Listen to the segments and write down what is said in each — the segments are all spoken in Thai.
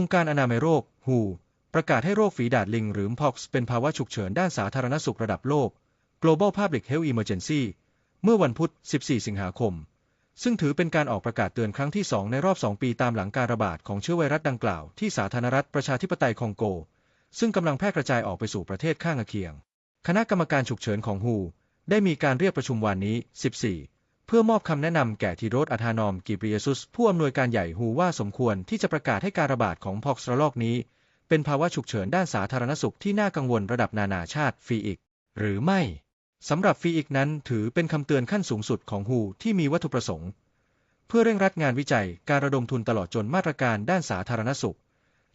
องค์การอนามัยโรค WHO ประกาศให้โรคฝีดาดลิงหรือ MPOX เป็นภาวะฉุกเฉินด้านสาธารณสุขระดับโลก Global Public Health Emergency เมื่อวันพุธ 14 สิงหาคม ซึ่งถือเป็นการออกประกาศเตือนครั้งที่ 2 ในรอบ 2 ปีตามหลังการระบาดของเชื้อไวรัสดังกล่าวที่สาธารณรัฐประชาธิปไตยคองโก ซึ่งกำลังแพร่กระจายออกไปสู่ประเทศข้างเคียง คณะกรรมการฉุกเฉินของ WHO ได้มีการเรียกประชุมวันนี้ 14 พื่อมอบคำแนะนำแก่ทีโรสอะธานอมกิบริเอซุส ผู้อำนวยการใหญ่ฮูว่าสมควรที่จะประกาศให้การระบาดของพอกซ์ระลอกนี้ เป็นภาวะฉุกเฉินด้านสาธารณสุขที่น่ากังวลระดับนานาชาติฟีอีก หรือไม่สำหรับฟีอีกนั้นถือเป็นคำเตือนขั้นสูงสุดของฮูที่มีวัตถุประสงค์ เพื่อเร่งรัดงานวิจัยการระดมทุนตลอดจนมาตรการด้านสาธารณสุข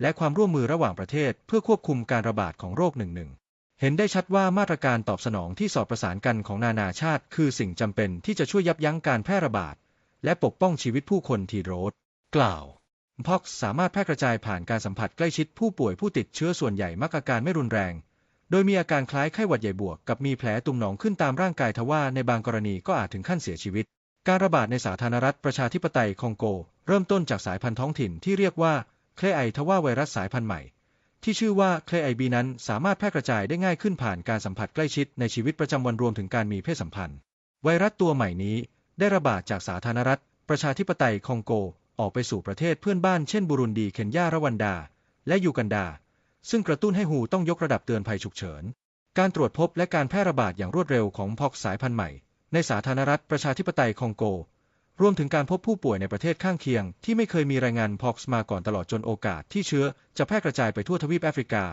และความร่วมมือระหว่างประเทศเพื่อควบคุมการระบาดของโรคหนึ่งหนึ่ง เห็นได้ชัดว่ามาตรการตอบสนองที่สอดประสานกันของนานาชาติ คือสิ่งจำเป็นที่จะช่วยยับยั้งการแพร่ระบาด และปกป้องชีวิตผู้คนทีโรสกล่าวพ็อกสามารถแพร่กระจายผ่านการสัมผัสใกล้ชิดผู้ป่วยผู้ติดเชื้อส่วนใหญ่มักอาการไม่รุนแรง โดยมีอาการคล้ายไข้หวัดใหญ่บวกกับมีแผลตุ่มหนองขึ้นตามร่างกายทว่าในบางกรณีก็อาจถึงขั้นเสียชีวิต การระบาดในสาธารณรัฐประชาธิปไตยคองโก เริ่มต้นจากสายพันธุ์ท้องถิ่นที่เรียกว่าเคลไอทว่าไวรัสสายพันธุ์ใหม่ ที่ชื่อว่าเคลไอบีนั้นสามารถแพร่กระจายได้ง่ายขึ้นผ่านการสัมผัสใกล้ชิดในชีวิตประจำวันรวมถึงการมีเพศสัมพันธ์ ไวรัสตัวใหม่นี้ได้ระบาดจากสาธารณรัฐ ประชาธิปไตยคองโก ออกไปสู่ประเทศเพื่อนบ้านเช่นบุรุนดีเคนยา รวันดา และยูกันดา ซึ่งกระตุ้นให้ฮูต้องยกระดับเตือนภัยฉุกเฉิน การตรวจพบและการแพร่ระบาดอย่างรวดเร็วของพอกสายพันธุ์ใหม่ ในสาธารณรัฐประชาธิปไตยคองโก รวมถึงการพบผู้ป่วยในประเทศข้างเคียง ที่ไม่เคยมีรายงานพอกส์มาก่อนตลอดจนโอกาสที่เชื้อจะแพร่กระจายไปทั่วทวีปแอฟริกา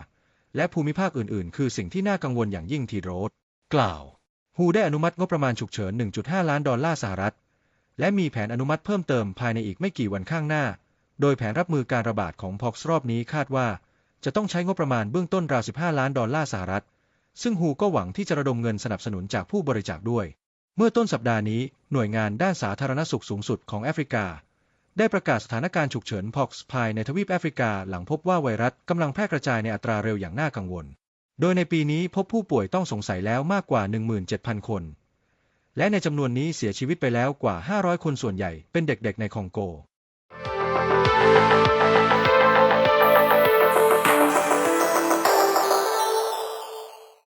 และภูมิภาคอื่นๆ คือสิ่งที่น่ากังวลอย่างยิ่งทีโรสกล่าวฮูได้อนุมัติงบประมาณฉุกเฉิน 1.5 ล้านดอลลาร์สหรัฐ และมีแผนอนุมัติเพิ่มเติมภายในอีกไม่กี่วันข้างหน้า โดยแผนรับมือการระบาดของพอกส์รอบนี้คาดว่า จะต้องใช้งบประมาณเบื้องต้นราว 15 ล้านดอลลาร์สหรัฐ ซึ่งฮูก็หวังที่จะระดมเงินสนับสนุนจากผู้บริจาคด้วย เมื่อต้นสัปดาห์นี้ หน่วยงานด้านสาธารณสุขสูงสุดของแอฟริกา ได้ประกาศสถานการณ์ฉุกเฉินพอกส์ภายในทวีปแอฟริกาหลังพบว่าไวรัสกำลังแพร่กระจายในอัตราเร็วอย่างน่ากังวล โดยในปีนี้พบผู้ป่วยต้องสงสัยแล้วมากกว่า 17,000 คน และในจำนวนนี้เสียชีวิตไปแล้วกว่า 500 คนส่วนใหญ่เป็นเด็กๆในคองโก